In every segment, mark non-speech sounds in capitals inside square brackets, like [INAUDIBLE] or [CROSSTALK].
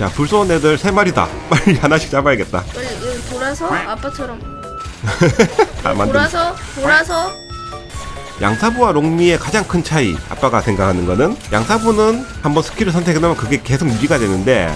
야 불쏘는 애들 세 마리다. [LAUGHS] 빨리 하나씩 잡아야겠다. 빨리 여기 돌아서 아빠처럼. [LAUGHS] 아, 돌아서 돌아서. 양사부와 롱미의 가장 큰 차이 아빠가 생각하는 거는 양사부는 한번 스킬을 선택해 놓으면 그게 계속 유지가 되는데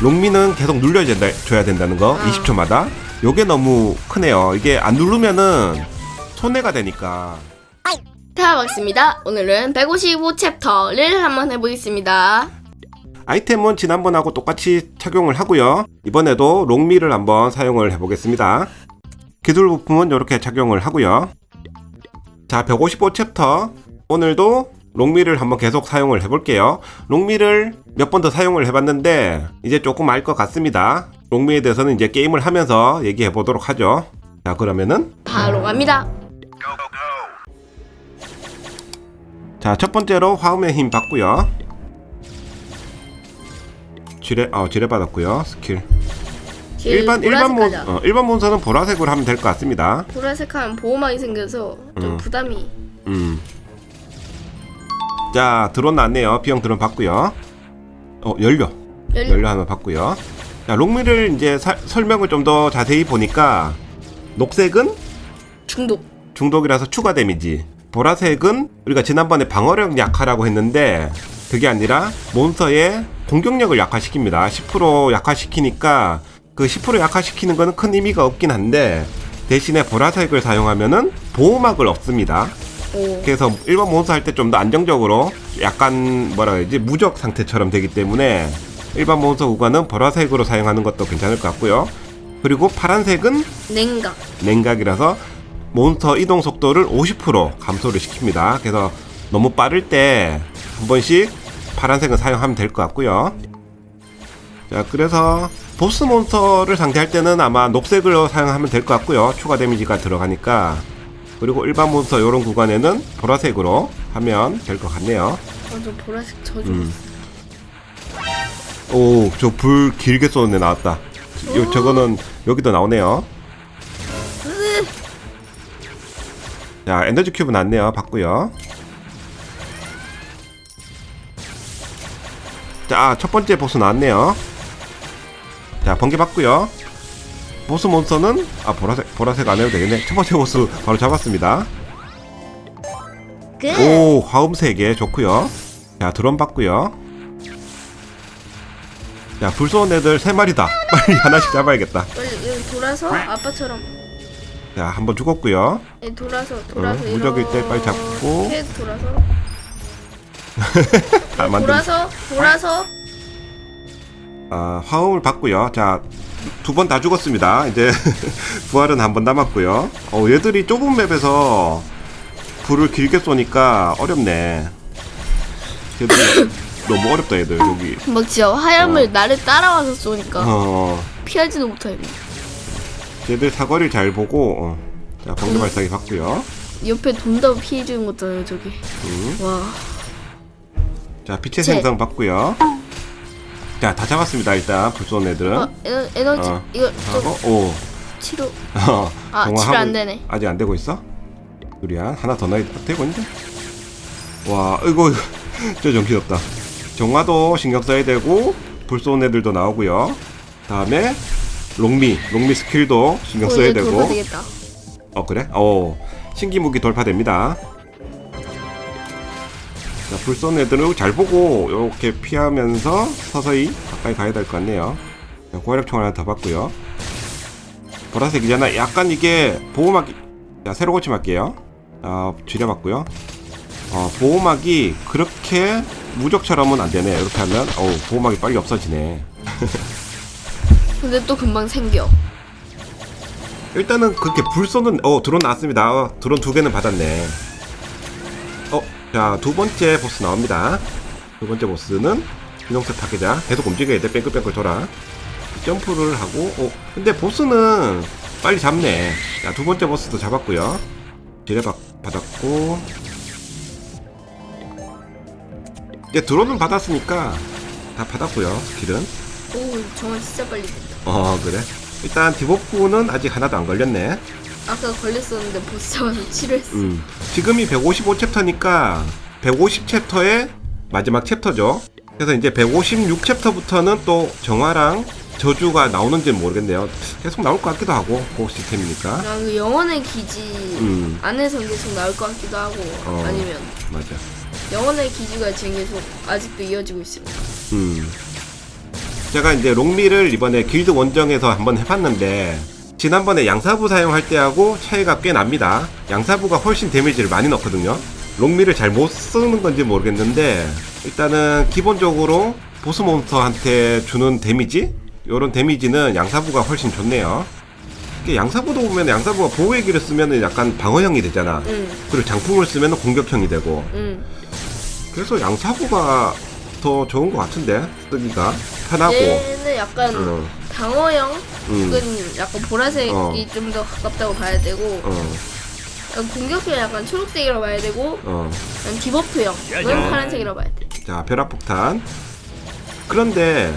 롱미는 계속 눌려야 된다, 줘야 된다는 거 아. 20초마다? 요게 너무 크네요. 이게 안 누르면은 손해가 되니까. 자 반갑습니다. 오늘은 155 챕터를 한번 해보겠습니다 아이템은 지난번하고 똑같이 착용을 하고요. 이번에도 롱미를 한번 사용을 해보겠습니다. 기술 부품은 이렇게 착용을 하고요. 자 155 챕터. 오늘도 롱미를 한번 계속 사용을 해볼게요. 롱미를 몇 번 더 사용을 해봤는데 이제 조금 알 것 같습니다. 롱미에 대해서는 이제 게임을 하면서 얘기해 보도록 하죠. 자 그러면은 바로 갑니다. 자 첫 번째로 화음의 힘 받고요 지뢰 어 지뢰 받았고요 스킬 일반 일반 몬 보라색 가자. 어, 일반 몬스터는 보라색으로 하면 될 것 같습니다. 보라색 하면 보호막이 생겨서 좀 음. 부담이 음. 자 드론 나왔네요. 비용 드론 받고요. 어 연료 열려 연료 하나 받고요. 자 롱미를 이제 사- 설명을 좀 더 자세히 보니까 녹색은 중독 중독이라서 추가 데미지. 보라색은 우리가 지난번에 방어력 약화라고 했는데 그게 아니라 몬스터의 공격력을 약화시킵니다. 10% 약화시키니까 그 10% 약화시키는 거는 큰 의미가 없긴 한데 대신에 보라색을 사용하면은 보호막을 얻습니다. 오 그래서 일반 몬스터 할 때 좀 더 안정적으로 약간 뭐라 해야지 무적 상태처럼 되기 때문에 일반 몬스터 구간은 보라색으로 사용하는 것도 괜찮을 것 같고요. 그리고 파란색은 냉각 냉각이라서 몬스터 이동 속도를 50% 감소를 시킵니다. 그래서 너무 빠를 때 한 번씩 파란색은 사용하면 될 것 같고요. 자, 그래서 보스 몬스터를 상대할 때는 아마 녹색으로 사용하면 될 것 같고요. 추가 데미지가 들어가니까. 그리고 일반 몬스터 이런 구간에는 보라색으로 하면 될 것 같네요. 완전 어, 보라색 저주 음. 오, 저 불 길게 쏘는 애 나왔다. 요, 저거는 여기도 나오네요. 자, 에너지 큐브 났네요. 받고요. 자, 첫 번째 보스 나왔네요. 자, 번개 받고요. 보스 몬스터는 아 보라색 보라색 안 해도 되겠네. 첫 번째 보스 바로 잡았습니다. 끝오 화음 3개 좋고요 자 드론 받고요 자 불 쏘는 애들 3마리다 [LAUGHS] 빨리 하나씩 잡아야겠다 여기 돌아서 아빠처럼 자 한번 죽었고요 여기 돌아서 돌아서 어, 무적일 때 빨리 잡고. 돌아서 아 만든 돌아서 돌아서. 아 화음을 받고요. 자 두 번 다 죽었습니다. 이제 [LAUGHS] 부활은 한 번 남았고요. 어 얘들이 좁은 맵에서 불을 길게 쏘니까 어렵네. 얘들 [COUGHS] 너무 어렵다 얘들. 여기. 막 진짜 하얀물 어. 나를 따라와서 쏘니까 어. 피하지도 못하겠네. 얘들 사거리를 잘 보고 어. 자 번개 발사기 받고요. 옆에 돈다고 피해주는 거잖아요 저기. 음. 와 자 빛의 제- 생성 받고요 자 다 잡았습니다 일단 불쏘는 애들은 어, 에너, 에너지 어. 이거 좀 하고 오 치료 [LAUGHS] 어, 아, 정화 치료 안 하고- 되네. 아직 안 되고 있어? 두리안 하나 더 넣어야 되고 있는데 와 이거 [LAUGHS] 저 정신 없다 정화도 신경 써야 되고 불 쏘는 애들도 나오고요 다음에 롱미 롱미 스킬도 신경 써야 어, 되고 돌파 되겠다 어 그래? 어 신기 무기 돌파됩니다. 자, 불 쏘는 애들은 잘 보고 이렇게 피하면서 서서히 가까이 가야 될 것 같네요. 자, 고화력총 하나 더 받고요. 보라색이잖아. 약간 이게 보호막이 자 새로 고침 할게요. 자 지뢰 받고요. 어 보호막이 그렇게 무적처럼은 안 되네. 이렇게 하면 어우 보호막이 빨리 없어지네. [LAUGHS] 근데 또 금방 생겨 일단은 그렇게 불 쏘는 어 드론 나왔습니다. 어, 드론 두 개는 받았네. 어, 자 두 번째 보스 나옵니다. 두 번째 보스는 비농색 파괴자 계속 움직여야 돼. 뺑글뺑글 돌아. 점프를 하고 어 근데 보스는 빨리 잡네. 자 두 번째 보스도 잡았고요. 지뢰 받, 받았고 이제 드론은 받았으니까 다 받았고요. 스킬은. 오 정말 진짜 빨리 된다 어 그래. 일단 디버프는 아직 하나도 안 걸렸네. 아까 걸렸었는데 보스 잡아서 치료했어 음, 지금이 155챕터니까 150챕터의 마지막 챕터죠. 그래서 이제 156챕터부터는 또 정화랑 저주가 나오는지는 모르겠네요. 계속 나올 것 같기도 하고 그 시스템이니까. 아, 그 영혼의 기지 음. 안에서 계속 나올 것 같기도 하고 어. 아니면 맞아. 영혼의 기지가 지금 계속 아직도 이어지고 있습니다. 음. 제가 이제 롱미를 이번에 길드 원정에서 한번 해봤는데 지난번에 양사부 사용할 때하고 차이가 꽤 납니다. 양사부가 훨씬 데미지를 많이 넣거든요. 롱미를 잘 못 쓰는 건지 모르겠는데 일단은 기본적으로 보스 몬스터한테 주는 데미지 요런 데미지는 양사부가 훨씬 좋네요. 양사부도 보면 양사부가 보호의 길을 쓰면 약간 방어형이 되잖아. 응, 그리고 장풍을 쓰면 공격형이 되고 응. 그래서 양사부가 더 좋은 것 같은데 쓰기가 편하고 얘는 약간 어, 방어형 음, 약간 보라색이 어. 좀 더 가깝다고 봐야 되고 어, 약간 공격형 약간 초록색이라고 봐야 되고 어. 약간 디버프형 그건 파란색이라고 봐야 돼. 자 벼락폭탄 그런데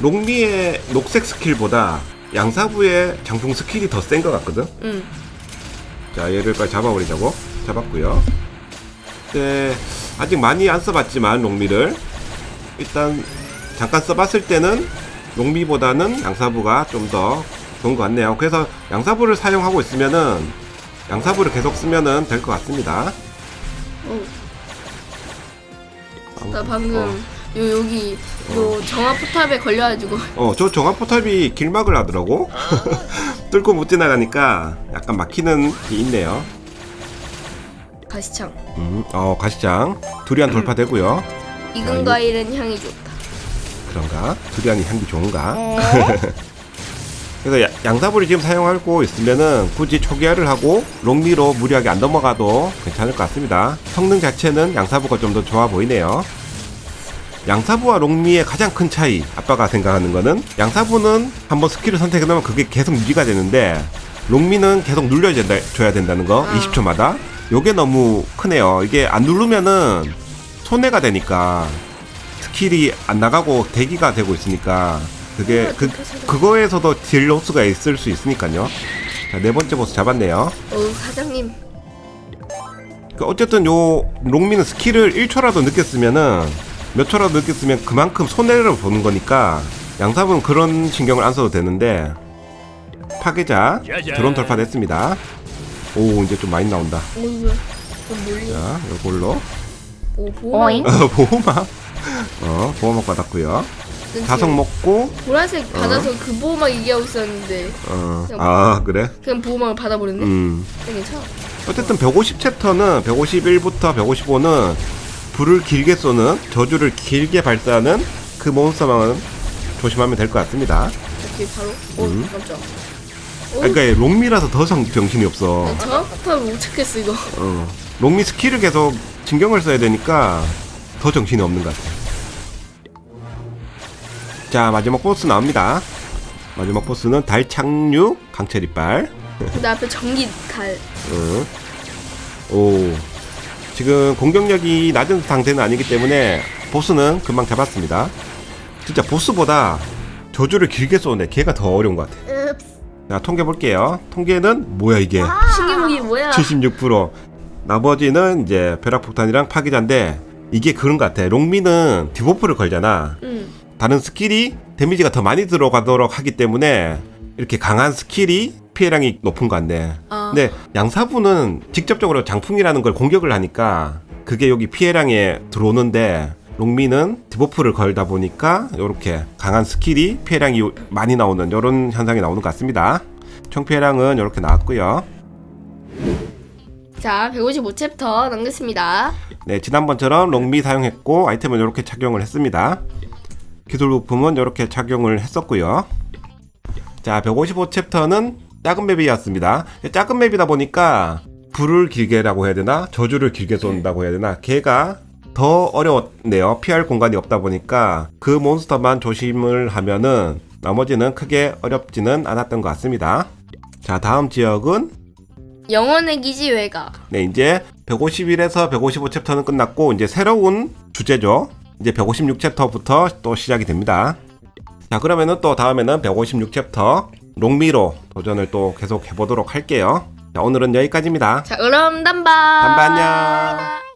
롱미의 녹색 스킬보다 양사부의 장풍 스킬이 더 센 것 같거든 응. 자 얘를 빨리 잡아버리자고 잡았고요 네 아직 많이 안 써봤지만 롱미를 일단 잠깐 써봤을 때는 롱미보다는 양사부가 좀 더 좋은 것 같네요 그래서 양사부를 사용하고 있으면은 양사부를 계속 쓰면은 될 것 같습니다 어, 나 방금 어. 요 여기 요 정화 포탑에 걸려가지고 어, 저 정화 포탑이 길막을 하더라고. [LAUGHS] 뚫고 못 지나가니까 약간 막히는 게 있네요. 가시창 음, 어, 가시장. 두리안 돌파되고요. 익은 과일은 향이 좋다. 그런가? 두리안이 향기 좋은가? [LAUGHS] 그래서 야- 양사부를 지금 사용하고 있으면은 굳이 초기화를 하고 롱미로 무리하게 안 넘어가도 괜찮을 것 같습니다. 성능 자체는 양사부가 좀 더 좋아 보이네요. 양사부와 롱미의 가장 큰 차이, 아빠가 생각하는 거는 양사부는 한번 스킬을 선택해 놓으면 그게 계속 유지가 되는데 롱미는 계속 눌려줘야 된다- 줘야 된다는 거, 아. 20초마다. 요게 너무 크네요. 이게 안 누르면은 손해가 되니까 스킬이 안 나가고 대기가 되고 있으니까 그게 그, 그거에서도 딜 로스가 있을 수 있으니까요. 자, 네 번째 보스 잡았네요. 어 사장님 그 어쨌든 요 롱미는 스킬을 1초라도 느꼈으면은 몇 초라도 느꼈으면 그만큼 손해를 보는 거니까 양삽은 그런 신경을 안 써도 되는데 파괴자 드론 돌파됐습니다. 오 이제 좀 많이 나온다. 오좀자 요걸로 오 보호막? 어, 보호막 어 보호막 받았고요. 자석 먹고 보라색 받아서 그 보호막 얘기하고 있었는데 어 아 그래 그냥 보호막을 받아버렸네 음 괜찮아 어쨌든 150 챕터는 151부터 155는 불을 길게 쏘는 저주를 길게 발사하는 그 몬스터만 조심하면 될 것 같습니다. 이렇게 바로 오 음. 깜짝 아, 그러니까 롱미라서 더 정, 정신이 없어. 정화 포탑을 못 찾겠어 이거 어. 롱미 스킬을 계속 신경을 써야 되니까 더 정신이 없는 것 같아. 자 마지막 보스 나옵니다. 마지막 보스는 달 착륙 강철 이빨. 근데 앞에 전기 달 어. 오. 지금 공격력이 낮은 상태는 아니기 때문에 보스는 금방 잡았습니다. 진짜 보스보다 저주를 길게 쏘네. 걔가 더 어려운 것 같아. 자, 통계 볼게요. 통계는 뭐야 이게? 신기록이 뭐야 76%. 나머지는 이제 벼락폭탄이랑 파기자인데 이게 그런 것 같아. 롱미는 디버프를 걸잖아. 응 다른 스킬이 데미지가 더 많이 들어가도록 하기 때문에 이렇게 강한 스킬이 피해량이 높은 것 같네. 아. 근데 양사부는 직접적으로 장풍이라는 걸 공격을 하니까 그게 여기 피해량에 들어오는데 롱미는 디버프를 걸다 보니까 이렇게 강한 스킬이 피해량이 많이 나오는 이런 현상이 나오는 것 같습니다. 총 피해량은 이렇게 나왔고요. 자 155챕터 넘겼습니다 네, 지난번처럼 롱미 사용했고 아이템은 이렇게 착용을 했습니다. 기술 부품은 이렇게 착용을 했었고요. 자, 155 챕터는 작은 맵이었습니다. 작은 맵이다 보니까 불을 길게라고 해야 되나? 저주를 길게 쏜다고 해야 되나? 걔가 더 어려웠네요. 피할 공간이 없다 보니까 그 몬스터만 조심을 하면은 나머지는 크게 어렵지는 않았던 것 같습니다. 자, 다음 지역은 영혼의 기지 외가 네, 이제 151에서 155 챕터는 끝났고 이제 새로운 주제죠. 이제 156챕터부터 또 시작이 됩니다. 자, 그러면은 또 다음에는 156챕터 롱미로 도전을 또 계속 해보도록 할게요. 자, 오늘은 여기까지입니다. 자 그럼 담바 담바 안녕.